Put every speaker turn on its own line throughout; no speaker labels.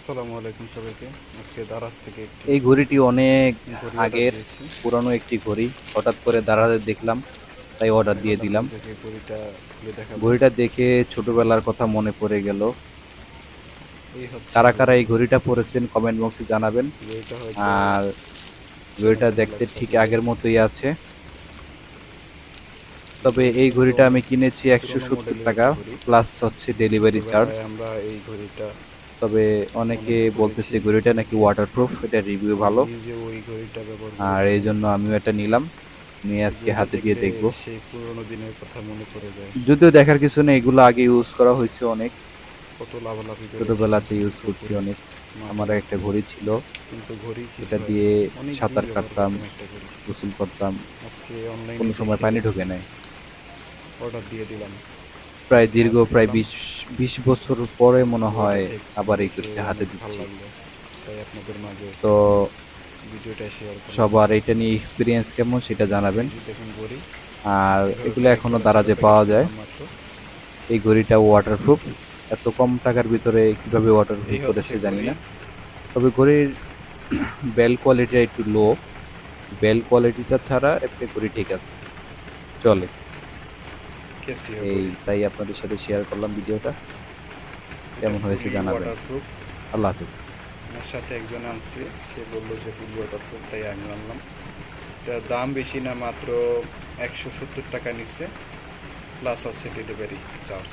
আসসালামু আলাইকুম সবাইকে। আজকে দারাজ থেকে
এই ঘড়িটি অনেক আগের। পুরনো একটি ঘড়ি। হঠাৎ করে দাঁড়াতে দেখলাম তাই অর্ডার দিয়ে দিলাম।
ঘড়িটা
দেখে ছোটবেলার কথা মনে পড়ে গেল। কারা কারা এই ঘড়িটা পরেছেন কমেন্ট বক্সে জানাবেন। আর ঘড়িটা দেখতে ঠিক আগের মতোই আছে। তবে এই ঘড়িটা আমি কিনেছি একশো সত্তর টাকা প্লাস হচ্ছে ডেলিভারি চার্জ
আমরা এই ঘড়িটা
তবে অনেকে বলতেছে ঘড়িটা নাকি ওয়াটারপ্রুফ এটা রিভিউ ভালো। আর এই জন্য আমিও এটা নিলাম। নিয়ে আজকে হাতে দিয়ে দেখব।
সেই পুরোনো দিনের কথা মনে পড়ে যায়।
যদিও দেখার কিছু নেই এগুলো আগে ইউজ করা হয়েছে অনেক। ছোটবেলাতে ইউজ করছি অনেক। আমার একটা ঘড়ি ছিল। এটা দিয়ে সাঁতার কাটতাম। গোসল করতাম। কোনো সময় পানি ঢোকে নাই।
অর্ডার দিয়ে দিলাম।
প্রায় দীর্ঘ প্রায় বিশ বিশ বছর পরে মনে হয় আবার এই ঘড়িটা হাতে দিচ্ছি।
লাগল। তাই আপনাদের মাঝে
তো
ভিডিওটা
সবার এটা নিয়ে এক্সপিরিয়েন্স কেমন সেটা জানাবেন। আর এগুলো এখনও দারাজে পাওয়া যায় এই ঘড়িটা ওয়াটারপ্রুফ এত কম টাকার ভিতরে কীভাবে ওয়াটারপ্রুফ করেছে জানি না। তবে ঘড়ির বেল কোয়ালিটিটা একটু লো বেল কোয়ালিটিটা ছাড়া একটা ঘড়ি ঠিক আছে। চলে। এই তাই আপনাদের সাথে শেয়ার করলাম ভিডিওটা। কেমন হয়েছে জানাবেন। আল্লাহ হাফিজ।
আমার সাথে একজন আনছে সে বলল যে ফুল ওয়াটারপ্রুফ তাই আমি আনলাম। এটার দাম বেশি না মাত্র একশো সত্তর টাকা নিচ্ছে। প্লাস হচ্ছে ডেলিভারি চার্জ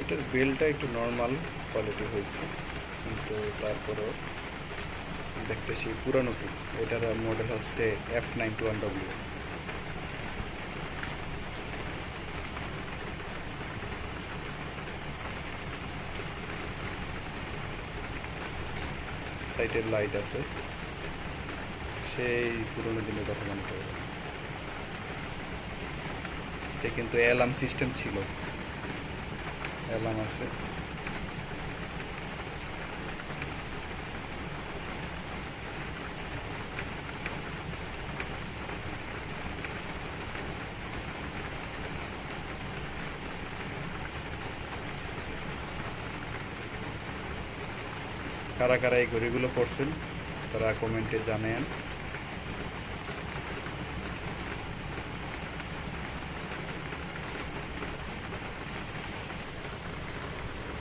এটার বেলটা একটু নর্মাল কোয়ালিটি হয়েছে কিন্তু তারপরেও দেখতে সেই পুরানো ফিল এটার মডেল হচ্ছে এফ নাইনটি ওয়ান ডব্লিউ সাইডের লাইট আছে। সেই পুরোনো দিনের কথা মনে যায়। এটা কিন্তু অ্যালার্ম সিস্টেম ছিল। অ্যালার্ম আছে। কারা কারা এই ঘড়িগুলো পড়ছেন তারা কমেন্টে জানেন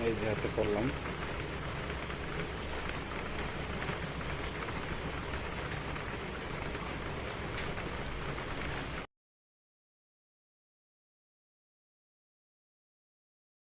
এই যে হাতে পড়লাম।